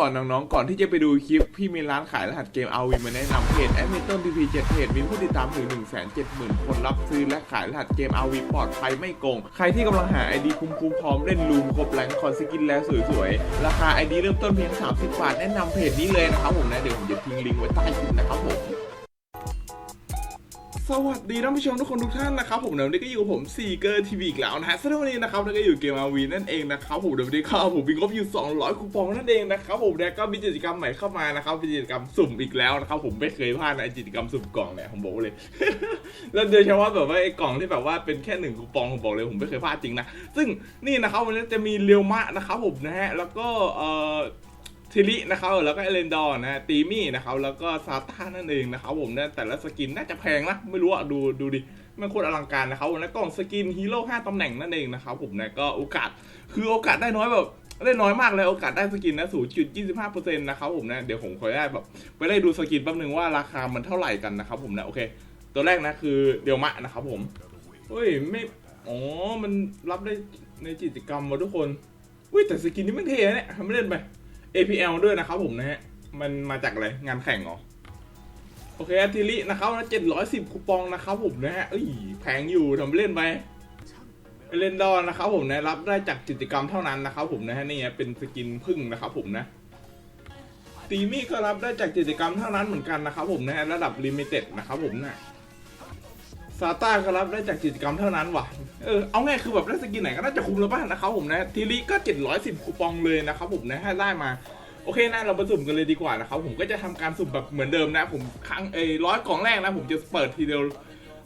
ก่อนน้องๆ ก่อนที่จะไปดูคลิป พี่มีร้านขายรหัสเกม RV มาแนะนำเพจแอดมิเต้น PP 7เพจมีผู้ติดตามถึง 170,000 คนรับซื้อและขายรหัสเกม RV ปลอดภัยไม่โกง ใครที่กำลังหาไอดีคุ้มๆ พร้อมเล่นลูมครบแรงคอนสกินแล้วสวยๆ ราคา ID เริ่มต้นเพียง 30 บาท แนะนำเพจนี้เลยนะครับผมนะ เดี๋ยวผมจะทิ้งลิงก์ไว้ใต้คลิปนะครับผม สวัสดีท่านผู้ชมทุกคนทุกท่านนะครับผมเดี๋ยวนี้ก็อยู่กับผมซีเกอร์ทีวีอีกแล้วนะฮะสำหรับวันนี้นะครับแล้วก็อยู่เกมอาวีนั่นเองนะครับผมเดี๋ยวนี้ก็ผมมีงบอยู่ 200 คูปองนั่นเองนะครับผมแล้วก็มีกิจกรรมใหม่เข้ามานะครับเป็นกิจกรรมสุ่มอีกแล้วนะครับผมไม่เคยพลาดในกิจกรรมสุ่มกล่องเนี่ยผมบอกเลย แล้วโดยเฉพาะแบบว่าไอ้กล่องที่แบบว่าเป็นแค่หนึ่งคูปองผมบอกเลยผมไม่เคยพลาดจริงนะซึ่งนี่นะครับวันนี้จะมีเรียวมะนะครับผมนะฮะแล้วก็เอ่อ ทิลินะครับแล้วก็เอเลนดอร์นะตีมี่นะครับแล้วก็ซาต้านั่นเองนะครับผมนะแต่ละสกินน่าจะแพงนะไม่รู้อะดูดูดิมันโคตรอลังการนะครับแล้วกล่องสกินฮีโร่5ตำแหน่งนั่นเองนะครับผมนะก็โอกาสคือโอกาสได้น้อยแบบได้น้อยมากเลยโอกาสได้สกินนะ 0.25%นะครับผมนะ เดี๋ยวผมขออนุญาตแบบไปได้ดูสกินแป๊บนึงว่าราคามันเท่าไหร่กันนะครับผมนะโอเค ตัวแรกนะคือเดียวมะนะครับผมเฮ้ยไม่อ๋อมันรับได้ในกิจกรรมมาทุกคนเฮ้ยแต่สกินนี้มันเท่นะเนี่ยทำไม่เล่นไป APL ด้วยนะครับผมนะฮะ มันมาจากอะไร งานแข่งเหรอ โอเคอาทิลินะครับนะ710คูปองนะครับผมนะฮะเอ้ยแพงอยู่ทำเล่นไปเล่นดอนนะครับผมนะรับได้จากกิจกรรมเท่านั้นนะครับผมนะฮะนี่เป็นสกินพึ่งนะครับผมนะตีมี่ก็รับได้จากกิจกรรมเท่านั้นเหมือนกันนะครับผมนะฮะระดับลิมิเต็ดนะครับผมนะ ซาต้าก็รับได้จากกิจกรรมเท่านั้นว่ะ เออ เอาง่ายคือแบบได้สกินไหนก็น่าจะคุ้มแล้วป่ะนะครับผมนะ ทีลีก็710คูปองเลยนะครับผมนะถ้ได้มา โอเคนะเราไปสุ่มกันเลยดีกว่านะครับผมก็จะทำการสุ่มแบบเหมือนเดิมนะ ผมครั้งเอ้ร้อยกล่องแรกนะ ผมจะเปิดทีเดียว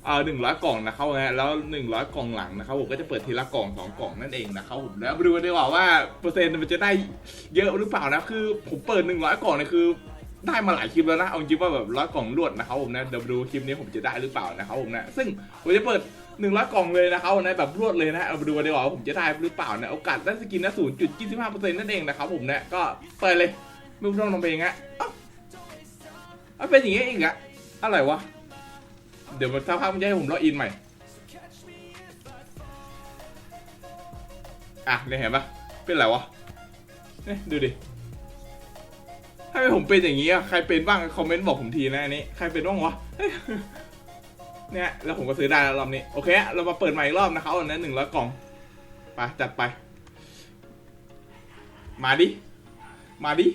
เอ่อหนึ่งร้อยกล่องนะครับนะแล้วหนึ่งร้อยกล่องหลังนะครับผมก็จะเปิดทีละกล่องสองกล่องนั่นเองนะครับผมแล้วมาดูกันดีกว่าว่าเปอร์เซ็นต์มันจะได้เยอะหรือเปล่านะคือผมเปิดหนึ่งร้อยกล่องเนี่ยคือ ได้มาหลายคลิปแล้วนะ เอาจริงว่าแบบร้อยกล่องรวดนะครับผมนะเดี๋ยวดูคลิปนี้ผมจะได้หรือเปล่านะครับผมนะ ซึ่งผมจะเปิดหนึ่งร้อยกล่องเลยนะครับนะแบบรวดเลยนะ เอาไปดูกันดีกว่าว่าผมจะได้หรือเปล่านะ โอกาสได้สกินนะศูนย์จุดยี่สิบห้าเปอร์เซ็นต์นั่นเองนะครับผมนะก็เปิดเลยไม่ต้องลงไปเองอะเอ้าเป็นอย่างงี้อีกอะอะไรวะ เดี๋ยวถ้าพักมันจะให้ผมล็อกอินใหม่อะเนี่ยเห็นปะเป็นไรวะเนี่ยดูดิ ถ้าเป็นผมเป็นอย่างนี้อะใครเป็นบ้างคอมเมนต์บอกผมทีนะอันนี้ใครเป็นบ้างวะเนี่ยแล้วผมก็ซื้อได้แล้วรอบนี้ โอเค เรามาเปิดใหม่อีกรอบนะครับอันนั้นหนึ่งร้อยกล่องไปจัดไป มาดิ มาดิ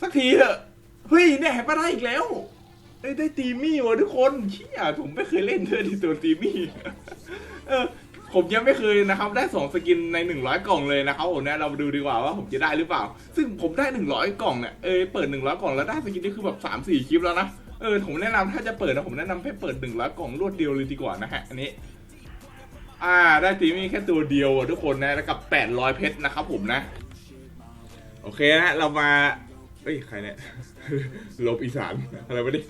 สักทีเถอะเฮ้ยเนี่ยเห็นปได้อีกแล้วได้ได้ตีมี่วะทุกคนเชี่ยผมไม่เคยเล่นเธอที่ตัวตีมี่เออ ผมยังไม่เคยนะครับได้สองสกินในหนึ่งร้อยกล่องเลยนะครับผมนะเราดูดีกว่าว่าผมจะได้หรือเปล่า ซึ่งผมได้หนึ่งร้อยกล่องเนี่ยเออเปิดหนึ่งร้อยกล่องแล้วได้สกินนี่คือแบบสามสี่คลิปแล้วนะเออผมแนะนำถ้าจะเปิดนะผมแนะนำให้เปิดหนึ่งร้อยกล่องรวดเดียวเลยดีกว่านะฮะอันนี้อ่าได้ตีมีแค่ตัวเดียวอะทุกคนนะแล้วกับแปดร้อยเพชรนะครับผมนะ โอเคนะเรามา เอ้ยใครเนี่ย ลบอีสานอะไรวะนี่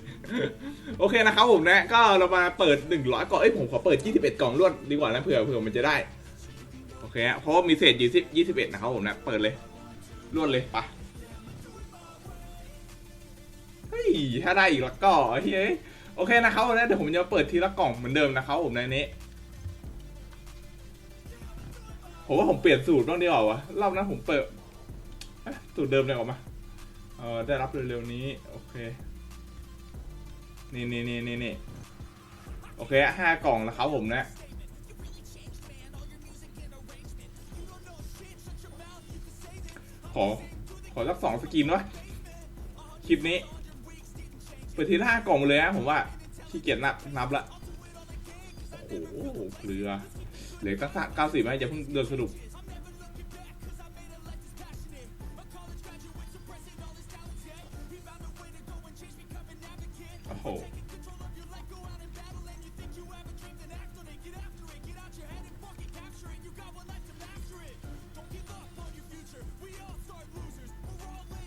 โอเคนะครับผมนะ ก็เรามาเปิด 100กล่องเอ้ยผมขอเปิด 21 กล่องรวดดีกว่านะเผื่อเผื่อมันจะได้ โอเคฮะเพราะว่ามีเศษยู่ที่21นะครับผมนะ เปิดเลยรวดเลยปะเฮ้ยถ้าได้อีกแล้วก็เฮ้ยโอเคนะครับผมนะเดี๋ยวผมจะเปิดทีละกล่องเหมือนเดิมนะครับผมในนี้ผมว่าผมเปลี่ยนสูตรบ้างดีกว่าวะรอบนั้นผมเปิดสูตรเดิมเลยออกมา เออได้รับเร็วๆนี้ โอเค นี่นี่นี่นี่นี่โอเคห้ากล่องแล้วครับผมนะขอ ขอสักสองสกินวะคลิปนี้ เปิดทีละห้ากล่องเลยนะผมว่าขี้เกียจนับนับละ โอ้โหเกลือ เหลือตั้งเก้าสิบไหมอย่าเพิ่งเดินสรุป โอ้โห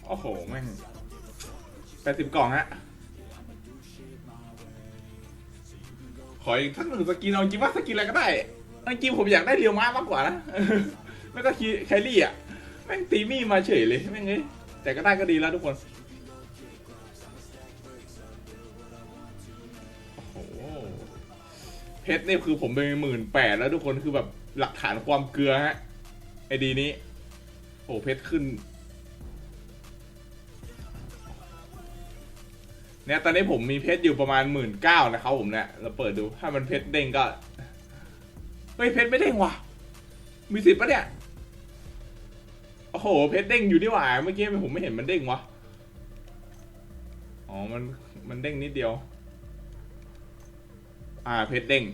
โอ้โห แม่งแปดสิบกล่องฮะ ขออีกสักหนึ่งสกิน เอาจริงว่าสกินอะไรก็ได้จริงผมอยากได้เรียวม้ามากกว่านะ ไม่ก็คีแคลรี่อะ แม่งตีมี่มาเฉยเลย แม่งเอ้ยแต่ก็ได้ก็ดีแล้วทุกคน เพชรนี่คือผมไปหมื่นแปดแล้วทุกคนคือแบบหลักฐานความเกลือฮะไอดีนี้โอ้เพชรขึ้น เนี่ยตอนนี้ผมมีเพชรอยู่ประมาณหมื่นเก้านะครับผมเนี่ยเราเปิดดูถ้ามันเพชรเด้งก็เฮ้ยเพชรไม่เด้งว่ะ มีสิทธิ์ปะเนี่ยโอ้โหเพชรเด้งอยู่ดีหว่าเมื่อกี้ผมไม่เห็นมันเด้งวะอ๋อมันมันเด้งนิดเดียว อ่าเพชรเด้ง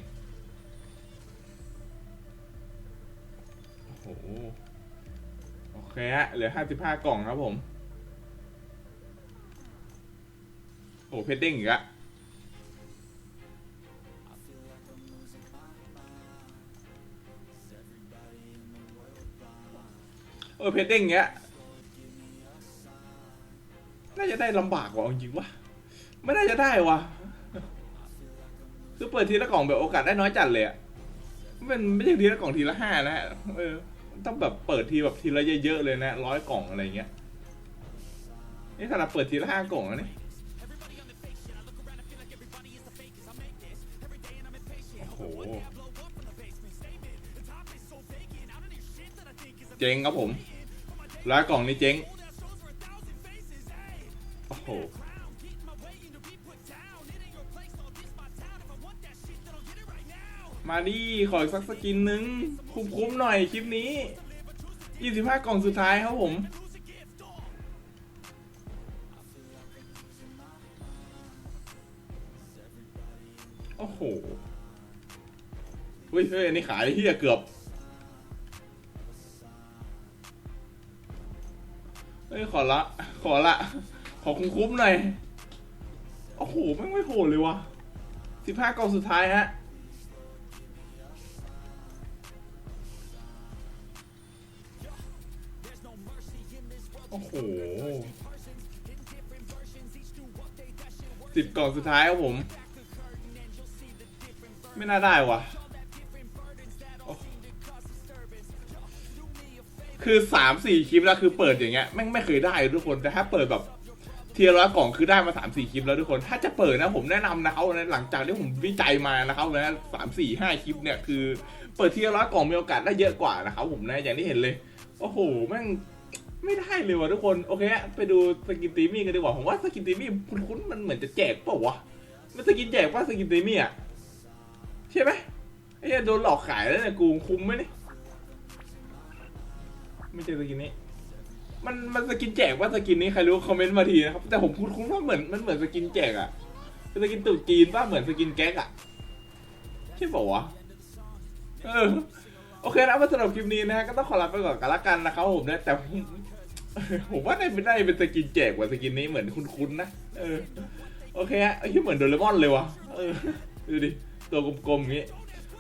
โอ้โหโอเคฮะเหลือห้าสิบห้ากล่องครับผมโอ้เพชรเด้งอีกอะเออเพชรเด้งเงี้ยน่าจะได้ลำบากกว่าเอาจริงวะไม่น่าจะได้วะ คือเปิดทีละกล่องแบบโอกาสได้น้อยจัดเลยอะมันไม่ใช่ทีละกล่องทีละห้านะฮะเออต้องแบบเปิดทีแบบทีละเยอะๆเลยนะร้อยกล่องอะไรเงี้ยนี่ขนาดเปิดทีละห้ากล่องแล้วนี่โอ้โหเจ๊งครับผมแล้วกล่องนี้เจ๊งโอ้โห มาดิขออีกสักสกินนึง คุ้มๆหน่อยคลิปนี้ 25 กล่องสุดท้ายครับผม โอ้โหเฮ้ยเฮ้ยอันนี้ขายเฮียเกือบเฮ้ยขอละ ขอละ ขอคุ้มๆหน่อย โอ้โหแม่ไม่โหดเลยวะสิบห้ากล่องสุดท้ายฮะ โอ้โหสิบกล่องสุดท้ายครับผม ไม่น่าได้วะคือสามสี่คลิปแล้วคือเปิดอย่างเงี้ยแม่งไม่เคยได้ทุกคนแต่ถ้าเปิดแบบเทียร์ร้อยกล่องคือได้มาสามสี่คลิปแล้วทุกคน ถ้าจะเปิดนะผมแนะนำนะครับหลังจากที่ผมวิจัยมานะครับนะสามสี่ห้าคลิปเนี่ยคือ เปิดเทียร์ร้อยกล่องมีโอกาสได้เยอะกว่านะครับผมนะอย่างที่เห็นเลย โอ้โหแม่ง ไม่ได้เลยว่ะทุกคน โอเคฮะไปดูสกินตีมี่กันดีกว่า ผมว่าสกินตีมี่คุ้นๆมันเหมือนจะแจกเปล่าวะ มันสกินแจกป่ะสกินตีมี่อะ ใช่ไหมไอ้เหี้ยโดนหลอกขายแล้วเนี่ยกูคุ้มไหมเนี่ยไม่ใช่สกินนี้ มันมันสกินแจกว่าสกินนี้ใครรู้คอมเมนต์มาทีนะครับ แต่ผมคุ้นๆว่าเหมือนมันเหมือนสกินแจกอะเป็นสกินตุ๊จีนป่ะเหมือนสกินแก๊กอะใช่เปล่าวะเออโอเคนะมาสำหรับคลิปนี้นะฮะก็ต้องขอลาไปก่อนกันละกันนะครับผมนะแต่ ผมว่าในเป็นได้เป็นสกินแจกกว่าสกินนี้เหมือนคุ้นๆนะ เออ โอเคฮะไอ้ที่เหมือนโดเรมอนเลยวะเออ ดูดิ ตัวกลมๆอย่างงี้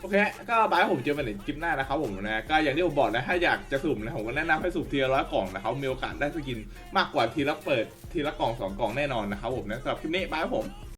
โอเคฮะก็บายผมเจอกันในคลิปหน้านะครับผมนะ ก็อย่างที่ผมบอกนะ ถ้าอยากจะสุ่มนะผมก็แนะนำให้สุ่มทีละร้อยกล่องนะครับ มีโอกาสได้สกินมากกว่าทีละเปิดทีละกล่องสองกล่องแน่นอนนะครับผมนะสำหรับคลิปนี้บายผม